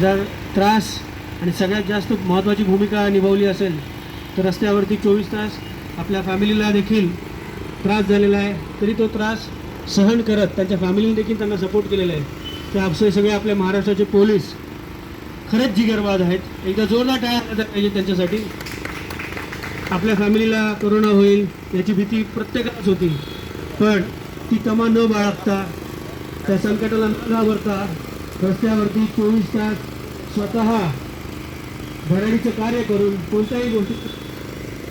जर त्रास आणि सगळ्यात जास्त महत्त्वाची भूमिका निभावली असेल तर रस्त्यावरती चोवीस तास आपल्या फॅमिलीला देखील त्रास झालेला आहे. तरी तो त्रास सहन करत त्यांच्या फॅमिलीने देखील त्यांना सपोर्ट केलेला आहे. ते आपसे सगळे आपल्या महाराष्ट्राचे पोलीस खरंच जिगरबाद आहेत. एकदा जोरदार टाळ्या वाजल्या पाहिजे त्यांच्यासाठी. आपल्या फॅमिलीला कोरोना होईल याची भीती प्रत्येकालाच होती. पण ती तमा न बाळगता त्या संकटाला न घाबरता रस्त्यावरती चोवीस तास स्वतः भराडीचं कार्य करून कोणत्याही गोष्टी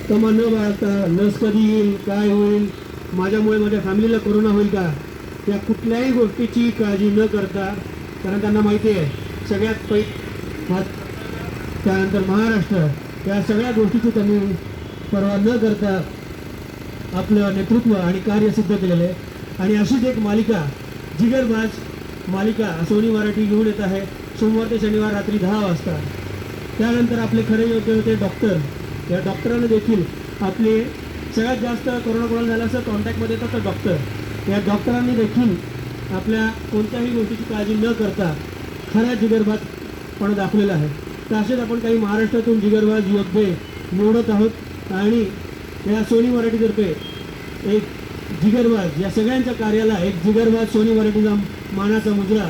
तमा न बाळगता लस कधी येईल काय होईल माझ्यामुळे माझ्या फॅमिलीला कोरोना होईल का त्या कुठल्याही गोष्टीची काळजी न करता कारण त्यांना माहिती आहे सगळ्यात पै त्यानंतर महाराष्ट्र या सगळ्या गोष्टीची त्यांनी पर्वा न करता आपलं नेतृत्व आणि कार्य सिद्ध केलेलं आहे. आणि अशीच एक मालिका जिगरबाज मालिका सोनी मराठी घेऊन येत आहे. सोमवार ते शनिवार रात्री दहा वाजता. त्यानंतर आपले खरे योद्धे होते डॉक्टर या डॉक्टरांना देखील आपले सगळ्यात जास्त कोरोना कोरोना झाला असं कॉन्टॅक्टमध्ये येतात तर डॉक्टर या डॉक्टरांनी देखील आपल्या कोणत्याही गोष्टीची काळजी न करता खरा जिगरबाजपणा दाखवलेला आहे. तर असेच आपण काही महाराष्ट्रातून जिगरबाज योद्धे निवडत आहोत. आणि या सोनी मराठीतर्फे एक जिगरबाज या सगळ्यांच्या कार्याला एक जिगरबाज सोनी मराठीचा मानाचा मुजरा.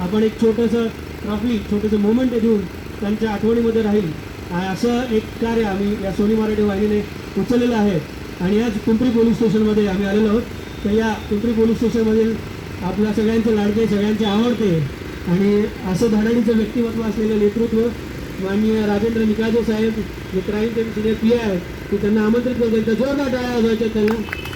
आपण एक छोटंसं ट्रॉफी छोटंसं मोमेंट देऊन त्यांच्या आठवणीमध्ये राहील. असं एक कार्य आम्ही या सोनी मराठी वाहिनीने उचललेलं आहे. आणि आज पिंपरी पोलीस स्टेशनमध्ये आम्ही आलेलो आहोत. तर या पिंपरी पोलीस स्टेशनमधील आपल्या सगळ्यांचे लाडके सगळ्यांचे आवडते आणि असं धडाडीचं व्यक्तिमत्व असलेलं नेतृत्व माननीय राजेंद्र निकाजे साहेब जे क्राईम सिनियर पी आहेत ते त्यांना आमंत्रित करतो एकदा जोरदार टाळ्या वाजवायच्या त्यांना.